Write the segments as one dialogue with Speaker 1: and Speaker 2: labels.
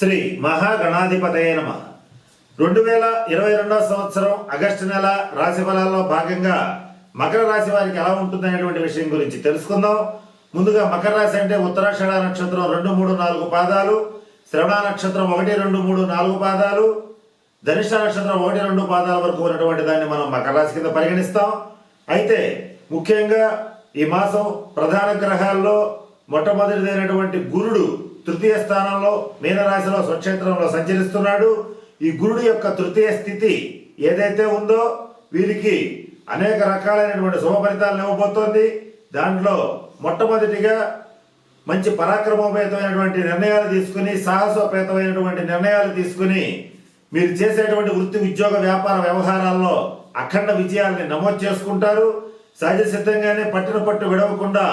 Speaker 1: శ్రీ మహాగణాధిపతయ నమ. రెండు వేల ఇరవై రెండవ సంవత్సరం ఆగస్టు నెల రాశి ఫలాల్లో భాగంగా మకర రాశి వారికి ఎలా ఉంటుందనేటువంటి విషయం గురించి తెలుసుకుందాం. ముందుగా మకర రాశి అంటే ఉత్తరాషాఢ నక్షత్రం రెండు మూడు నాలుగు పాదాలు శ్రవణ నక్షత్రం ఒకటి రెండు మూడు నాలుగు పాదాలు ధనిష్ట నక్షత్రం ఒకటి రెండు పాదాల వరకు ఉన్నటువంటి దాన్ని మనం మకర రాశి కింద పరిగణిస్తాం. అయితే ముఖ్యంగా ఈ మాసం ప్రధాన గ్రహాల్లో మొట్టమొదటిదైనటువంటి గురుడు తృతీయ స్థానంలో మీనరాశిలో స్వక్షేత్రంలో సంచరిస్తున్నాడు. ఈ గురుడు యొక్క తృతీయ స్థితి ఏదైతే ఉందో వీరికి అనేక రకాలైనటువంటి శుభ ఫలితాలను ఇవ్వబోతోంది. దాంట్లో మొట్టమొదటిగా మంచి పరాక్రమోపేతమైనటువంటి నిర్ణయాలు తీసుకుని సాహసోపేతమైనటువంటి నిర్ణయాలు తీసుకుని మీరు చేసేటువంటి వృత్తి ఉద్యోగ వ్యాపార వ్యవహారాల్లో అఖండ విజయాల్ని నమోదు చేసుకుంటారు. సహజ సిద్ధంగానే పట్టిన పట్టు విడవకుండా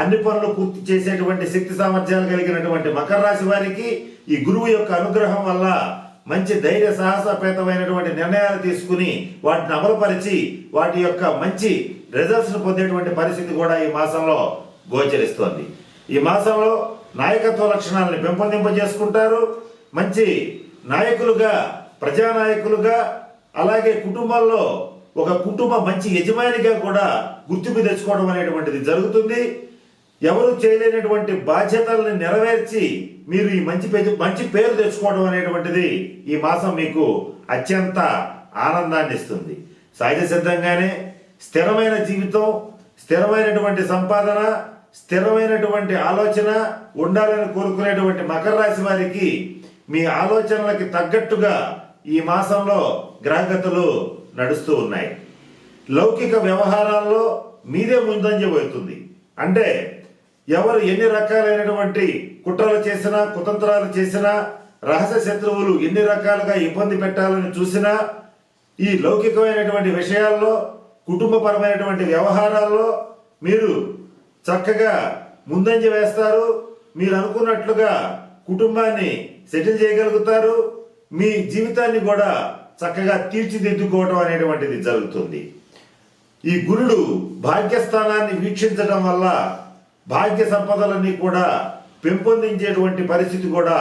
Speaker 1: అన్ని పనులు పూర్తి చేసేటువంటి శక్తి సామర్థ్యాలు కలిగినటువంటి మకర రాశి వారికి ఈ గురువు యొక్క అనుగ్రహం వల్ల మంచి ధైర్య సాహసపేతమైనటువంటి నిర్ణయాలు తీసుకుని వాటిని అమలుపరిచి వాటి యొక్క మంచి రిజల్ట్స్ పొందేటువంటి పరిస్థితి కూడా ఈ మాసంలో గోచరిస్తోంది. ఈ మాసంలో నాయకత్వ లక్షణాలను పెంపొందింపజేసుకుంటారు. మంచి నాయకులుగా ప్రజానాయకులుగా అలాగే కుటుంబంలో ఒక కుటుంబ మంచి యజమానిగా కూడా గుర్తింపు తెచ్చుకోవడం అనేటువంటిది జరుగుతుంది. ఎవరు చేయలేనటువంటి బాధ్యతల్ని నెరవేర్చి మీరు ఈ మంచి మంచి పేరు తెచ్చుకోవడం అనేటువంటిది ఈ మాసం మీకు అత్యంత ఆనందాన్ని ఇస్తుంది. సహజ సిద్ధంగానే స్థిరమైన జీవితం స్థిరమైనటువంటి సంపాదన స్థిరమైనటువంటి ఆలోచన ఉండాలని కోరుకునేటువంటి మకర రాశి వారికి మీ ఆలోచనలకి తగ్గట్టుగా ఈ మాసంలో గ్రహగతులు నడుస్తూ ఉన్నాయి. లౌకిక వ్యవహారాల్లో మీదే ముందంజ పోతుంది. అంటే ఎవరు ఎన్ని రకాలైనటువంటి కుట్రలు చేసినా కుతంత్రాలు చేసినా రహస్య శత్రువులు ఎన్ని రకాలుగా ఇబ్బంది పెట్టాలని చూసినా ఈ లౌకికమైనటువంటి విషయాల్లో కుటుంబపరమైనటువంటి వ్యవహారాల్లో మీరు చక్కగా ముందంజ వేస్తారు మీరు అనుకున్నట్లుగా కుటుంబాన్ని సెటిల్ చేయగలుగుతారు మీ జీవితాన్ని కూడా చక్కగా తీర్చిదిద్దుకోవటం అనేటువంటిది జరుగుతుంది. ఈ గురుడు భాగ్యస్థానాన్ని వీక్షించడం వల్ల భాగ్య సంపదలన్నీ కూడా పెంపొందించేటువంటి పరిస్థితి కూడా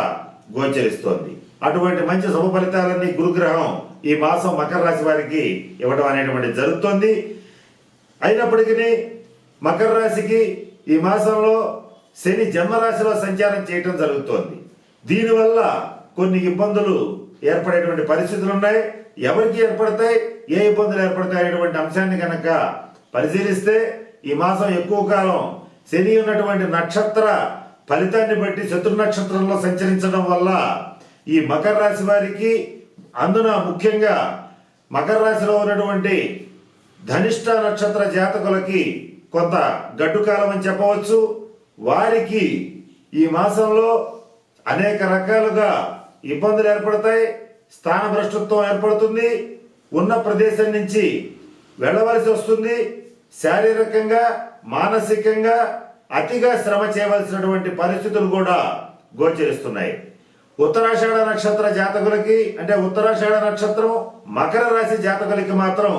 Speaker 1: గోచరిస్తోంది. అటువంటి మంచి శుభ ఫలితాలన్నీ గురుగ్రహం ఈ మాసం మకర రాశి వారికి ఇవ్వడం అనేటువంటి జరుగుతోంది. అయినప్పటికీ మకర రాశికి ఈ మాసంలో శని జన్మరాశిలో సంచారం చేయటం జరుగుతోంది. దీనివల్ల కొన్ని ఇబ్బందులు ఏర్పడేటువంటి పరిస్థితులు ఉన్నాయి. ఎవరికి ఏర్పడతాయి? ఏ ఇబ్బందులు ఏర్పడతాయి అనేటువంటి అంశాన్ని కనుక పరిశీలిస్తే ఈ మాసం ఎక్కువ కాలం శని ఉన్నటువంటి నక్షత్ర ఫలితాన్ని బట్టి శత్రు నక్షత్రంలో సంచరించడం వల్ల ఈ మకర రాశి వారికి అందున ముఖ్యంగా మకర రాశిలో ఉన్నటువంటి ధనిష్ట నక్షత్ర జాతకులకి కొంత గడ్డుకాలం అని చెప్పవచ్చు. వారికి ఈ మాసంలో అనేక రకాలుగా ఇబ్బందులు ఏర్పడతాయి. స్థానభ్రష్టత్వం ఏర్పడుతుంది. ఉన్న ప్రదేశం నుంచి వెళ్ళవలసి వస్తుంది. శారీరకంగా మానసికంగా అతిగా శ్రమ చేయవలసినటువంటి పరిస్థితులు కూడా గోచరిస్తున్నాయి. ఉత్తరాషాఢ నక్షత్ర జాతకులకి అంటే ఉత్తరాషాఢ నక్షత్రం మకర రాశి జాతకులకి మాత్రం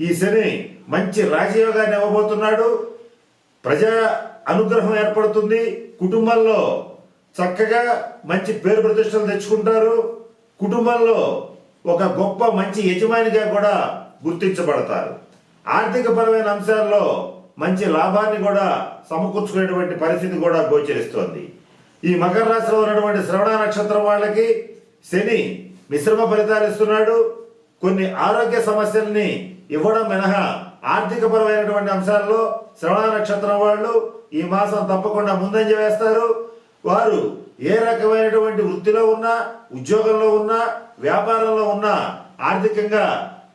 Speaker 1: ఈ శని మంచి రాజయోగాన్ని ఇవ్వబోతున్నాడు. ప్రజా అనుగ్రహం ఏర్పడుతుంది. కుటుంబంలో చక్కగా మంచి పేరు ప్రతిష్టలు తెచ్చుకుంటారు. కుటుంబంలో ఒక గొప్ప మంచి యజమానిగా కూడా గుర్తించబడతారు. ఆర్థిక పరమైన అంశాల్లో మంచి లాభాన్ని కూడా సమకూర్చుకునేటువంటి పరిస్థితి కూడా గోచరిస్తోంది. ఈ మకర రాశిలో ఉన్నటువంటి శ్రవణ నక్షత్రం వాళ్ళకి శని మిశ్రమ ఫలితాలు ఇస్తున్నాడు. కొన్ని ఆరోగ్య సమస్యల్ని ఇవ్వడం మినహా ఆర్థిక పరమైనటువంటి అంశాల్లో శ్రవణ నక్షత్రం వాళ్ళు ఈ మాసం తప్పకుండా ముందంజ వేస్తారు. వారు ఏ రకమైనటువంటి వృత్తిలో ఉన్నా ఉద్యోగంలో ఉన్నా వ్యాపారంలో ఉన్నా ఆర్థికంగా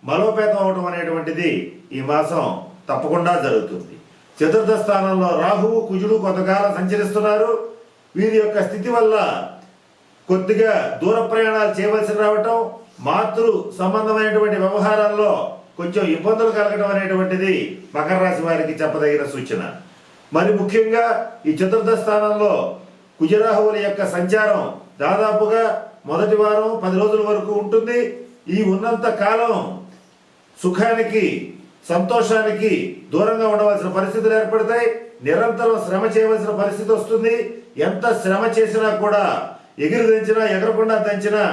Speaker 1: బలోపేతం అవడం అనేటువంటిది ఈ మాసం తప్పకుండా జరుగుతుంది. చతుర్థ స్థానంలో రాహువు కుజుడు కొంతకాలం సంచరిస్తున్నారు. వీరి యొక్క స్థితి వల్ల కొద్దిగా దూర ప్రయాణాలు చేయవలసి రావటం మాతృ సంబంధమైనటువంటి వ్యవహారాల్లో కొంచెం ఇబ్బందులు కలగడం అనేటువంటిది మకర రాశి వారికి చెప్పదగిన సూచన. మరి ముఖ్యంగా ఈ చతుర్థ స్థానంలో కుజరాహువుల యొక్క సంచారం దాదాపుగా మొదటి వారం పది రోజుల వరకు ఉంటుంది. ఈ ఉన్నంత కాలం సుఖానికి సంతోషానికి దూరంగా ఉండవలసిన పరిస్థితులు ఏర్పడతాయి. నిరంతరం శ్రమ చేయవలసిన పరిస్థితి వస్తుంది. ఎంత శ్రమ చేసినా కూడా ఎగిరి దంచినా ఎగరకుండా దంచినా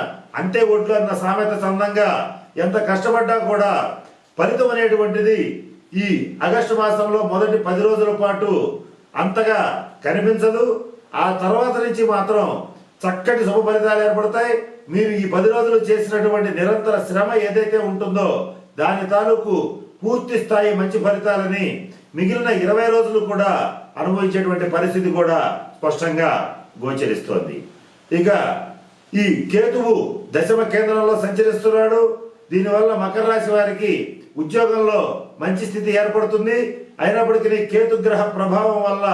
Speaker 1: అంతే ఒడ్లు అన్న సామెత చందంగా ఎంత కష్టపడ్డా కూడా ఫలితం అనేటువంటిది ఈ ఆగస్టు మాసంలో మొదటి పది రోజుల పాటు అంతగా కనిపించదు. ఆ తర్వాత నుంచి మాత్రం చక్కటి శుభ ఫలితాలు ఏర్పడతాయి. మీరు ఈ పది రోజులు చేసినటువంటి నిరంతర శ్రమ ఏదైతే ఉంటుందో దాని తాలూకు పూర్తి స్థాయి మంచి ఫలితాలని మిగిలిన ఇరవై రోజులు కూడా అనుభవించేటువంటి పరిస్థితి కూడా స్పష్టంగా గోచరిస్తోంది. ఇక ఈ కేతువు దశమ కేంద్రంలో సంచరిస్తున్నాడు. దీనివల్ల మకర రాశి వారికి ఉద్యోగంలో మంచి స్థితి ఏర్పడుతుంది. అయినప్పటికీ కేతు గ్రహ ప్రభావం వల్ల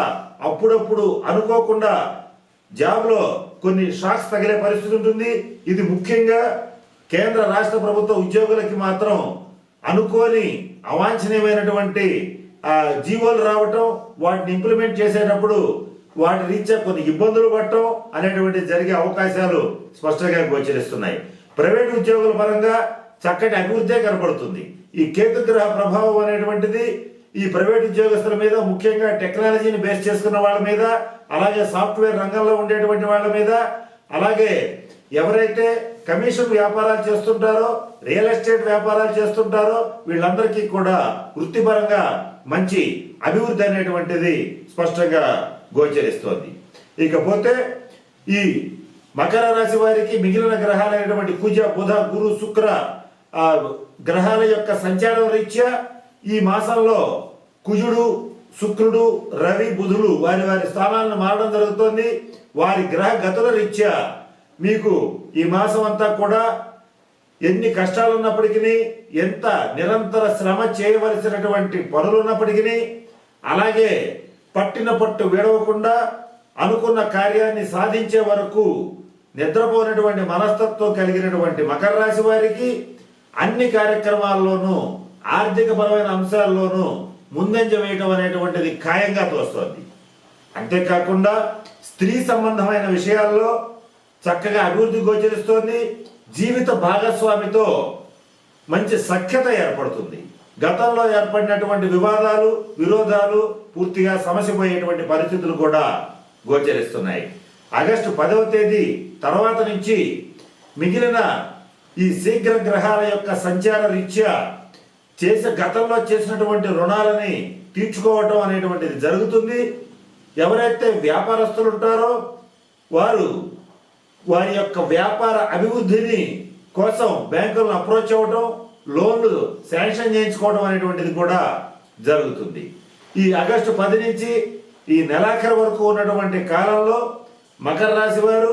Speaker 1: అప్పుడప్పుడు అనుకోకుండా జాబ్లో కొన్ని షాక్స్ తగిలే పరిస్థితి ఉంటుంది. ఇది ముఖ్యంగా కేంద్ర రాష్ట్ర ప్రభుత్వ ఉద్యోగులకి మాత్రం అనుకోని అవాంఛనీయమైనటువంటి జీవోలు రావటం వాటిని ఇంప్లిమెంట్ చేసేటప్పుడు వాటి రీత్యా కొన్ని ఇబ్బందులు పడటం అనేటువంటి జరిగే అవకాశాలు స్పష్టంగా గోచరిస్తున్నాయి. ప్రైవేట్ ఉద్యోగుల పరంగా చక్కటి అభివృద్ధి కనపడుతుంది. ఈ కేతు గ్రహ ప్రభావం అనేటువంటిది ఈ ప్రైవేట్ ఉద్యోగస్తుల మీద ముఖ్యంగా టెక్నాలజీని బేస్ చేసుకున్న వాళ్ళ మీద అలాగే సాఫ్ట్వేర్ రంగంలో ఉండేటువంటి వాళ్ళ మీద అలాగే ఎవరైతే కమిషన్ వ్యాపారాలు చేస్తుంటారో రియల్ ఎస్టేట్ వ్యాపారాలు చేస్తుంటారో వీళ్ళందరికీ కూడా వృత్తిపరంగా మంచి అభివృద్ధి అనేటువంటిది స్పష్టంగా గోచరిస్తోంది. ఇకపోతే ఈ మకర రాశి వారికి మిగిలిన గ్రహాలైనటువంటి కుజ బుధ గురు శుక్ర ఆ గ్రహాల యొక్క సంచారం రీత్యా ఈ మాసంలో కుజుడు శుక్రుడు రవి బుధుడు వారి వారి స్థానాలను మారడం జరుగుతోంది. వారి గ్రహ గతుల రీత్యా మీకు ఈ మాసం అంతా కూడా ఎన్ని కష్టాలు ఉన్నప్పటికీ ఎంత నిరంతర శ్రమ చేయవలసినటువంటి పనులు ఉన్నప్పటికీ అలాగే పట్టిన పట్టు విడవకుండా అనుకున్న కార్యాన్ని సాధించే వరకు నిద్రపోయినటువంటి మనస్తత్వం కలిగినటువంటి మకర రాశి వారికి అన్ని కార్యక్రమాల్లోనూ ఆర్థిక పరమైన అంశాల్లోనూ ముందంజ వేయటం అనేటువంటిది ఖాయంగా తోస్తోంది. అంతేకాకుండా స్త్రీ సంబంధమైన విషయాల్లో చక్కగా అభివృద్ధి గోచరిస్తోంది. జీవిత భాగస్వామితో మంచి సఖ్యత ఏర్పడుతుంది. గతంలో ఏర్పడినటువంటి వివాదాలు విరోధాలు పూర్తిగా సమసిపోయేటువంటి పరిస్థితులు కూడా గోచరిస్తున్నాయి. ఆగస్టు పదవ తేదీ తర్వాత నుంచి మిగిలిన ఈ శీఘ్ర గ్రహాల యొక్క సంచార రీత్యా చేసే గతంలో చేసినటువంటి రుణాలని తీర్చుకోవటం అనేటువంటిది జరుగుతుంది. ఎవరైతే వ్యాపారస్తులు ఉంటారో వారు వారి యొక్క వ్యాపార అభివృద్ధిని కోసం బ్యాంకులను అప్రోచ్ అవ్వటం లోన్లు శాంక్షన్ చేయించుకోవడం అనేటువంటిది కూడా జరుగుతుంది. ఈ ఆగస్టు పది నుంచి ఈ నెలాఖరు వరకు ఉన్నటువంటి కాలంలో మకర రాశి వారు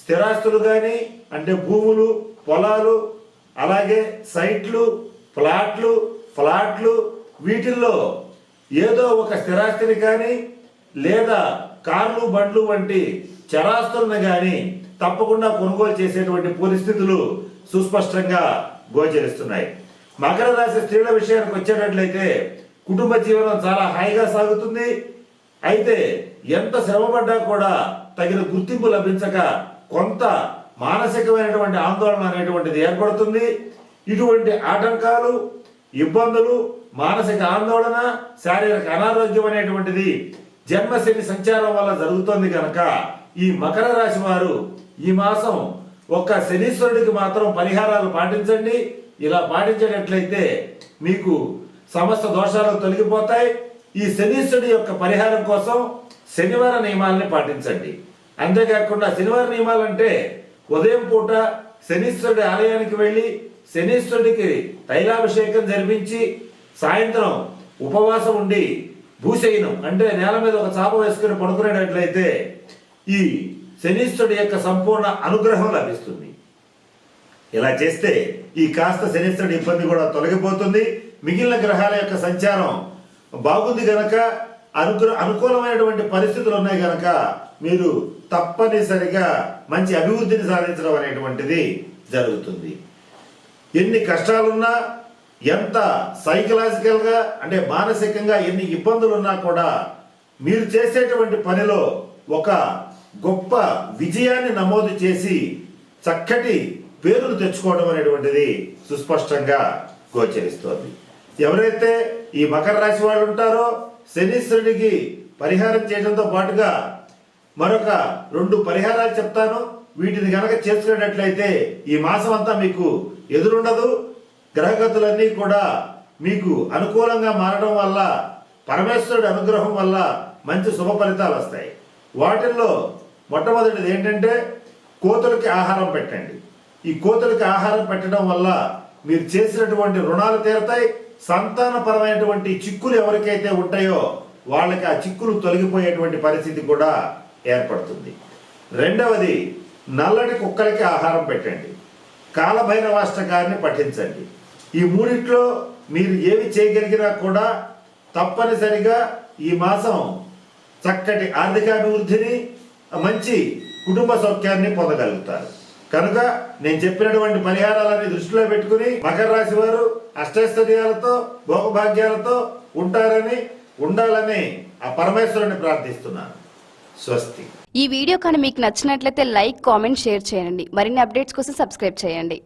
Speaker 1: స్థిరాస్తులు కానీ అంటే భూములు పొలాలు అలాగే సైట్లు ప్లాట్లు ఫ్లాట్లు వీటిల్లో ఏదో ఒక స్థిరాస్తిని కానీ లేదా కార్లు బండ్లు వంటి చరాస్తులను కానీ తప్పకుండా కొనుగోలు చేసేటువంటి పరిస్థితులు సుస్పష్టంగా గోచరిస్తున్నాయి. మకర రాశి స్త్రీల విషయానికి వచ్చేటట్లయితే కుటుంబ జీవనం చాలా హాయిగా సాగుతుంది. అయితే ఎంత శ్రమపడ్డా కూడా తగిన గుర్తింపు లభించక కొంత మానసికమైనటువంటి ఆందోళన అనేటువంటిది ఏర్పడుతుంది. ఇటువంటి ఆటంకాలు ఇబ్బందులు మానసిక ఆందోళన శారీరక అనారోగ్యం అనేటువంటిది జన్మశని సంచారం వల్ల జరుగుతోంది కనుక ఈ మకర రాశి వారు ఈ మాసం ఒక్క శనీశ్వరుడికి మాత్రం పరిహారాలు పాటించండి. ఇలా పాటించేటట్లయితే మీకు సమస్త దోషాలు తొలగిపోతాయి. ఈ శనీశ్వరుడి యొక్క పరిహారం కోసం శనివార నియమాలని పాటించండి. అంతేకాకుండా శనివార నియమాలు అంటే ఉదయం పూట శనీశ్వరుడి ఆలయానికి వెళ్ళి శనీశ్వరుడికి తైలాభిషేకం జరిపించి సాయంత్రం ఉపవాసం ఉండి భూశయనం అంటే నేల మీద ఒక చాప వేసుకుని పడుకునేటట్లయితే ఈ శనీశ్వరుడి యొక్క సంపూర్ణ అనుగ్రహం లభిస్తుంది. ఇలా చేస్తే ఈ కాస్త శనీశ్వరుడి ఇబ్బంది కూడా తొలగిపోతుంది. మిగిలిన గ్రహాల యొక్క సంచారం బాగుంది గనక అనుగ్ర అనుకూలమైనటువంటి పరిస్థితులు ఉన్నాయి గనక మీరు తప్పనిసరిగా మంచి అభివృద్ధిని సాధించడం అనేటువంటిది జరుగుతుంది. ఎన్ని కష్టాలున్నా ఎంత సైకలాజికల్గా అంటే మానసికంగా ఎన్ని ఇబ్బందులు ఉన్నా కూడా మీరు చేసేటువంటి పనిలో ఒక గొప్ప విజయాన్ని నమోదు చేసి చక్కటి పేరును తెచ్చుకోవడం అనేటువంటిది సుస్పష్టంగా గోచరిస్తోంది. ఎవరైతే ఈ మకర రాశి వాళ్ళు ఉంటారో శనీశ్వరుడికి పరిహారం చేయడంతో పాటుగా మరొక రెండు పరిహారాలు చెప్తాను. వీటిని కనుక చేసుకునేటట్లయితే ఈ మాసం అంతా మీకు ఎదురుండదు. గ్రహగతులన్నీ కూడా మీకు అనుకూలంగా మారడం వల్ల పరమేశ్వరుడి అనుగ్రహం వల్ల మంచి శుభ ఫలితాలు వస్తాయి. వాటిల్లో మొట్టమొదటిది ఏంటంటే కోతులకి ఆహారం పెట్టండి. ఈ కోతులకి ఆహారం పెట్టడం వల్ల మీరు చేసినటువంటి రుణాలు తీరతాయి సంతానపరమైనటువంటి చిక్కులు ఎవరికైతే ఉంటాయో వాళ్ళకి ఆ చిక్కులు తొలగిపోయేటువంటి పరిస్థితి కూడా ఏర్పడుతుంది. రెండవది నల్లటి కుక్కలకి ఆహారం పెట్టండి. కాలభైరవాష్టకాన్ని పఠించండి. ఈ మూడిట్లో మీరు ఏమి చేయగలిగినా కూడా తప్పనిసరిగా ఈ మాసం చక్కటి ఆర్థికాభివృద్ధిని మంచి కుటుంబ సౌఖ్యాన్ని పొందగలుగుతారు. కనుక నేను చెప్పినటువంటి పరిహారాలన్నీ దృష్టిలో పెట్టుకుని మకర రాశి వారు అష్టైశ్వర్యాలతో భోగభాగ్యాలతో ఉంటారని ఉండాలని ఆ పరమేశ్వరుని ప్రార్థిస్తున్నాను. స్వస్తి.
Speaker 2: ఈ వీడియో కానీ మీకు నచ్చినట్లయితే లైక్ కామెంట్ షేర్ చేయండి. మరిన్ని అప్డేట్స్ కోసం సబ్స్క్రైబ్ చేయండి.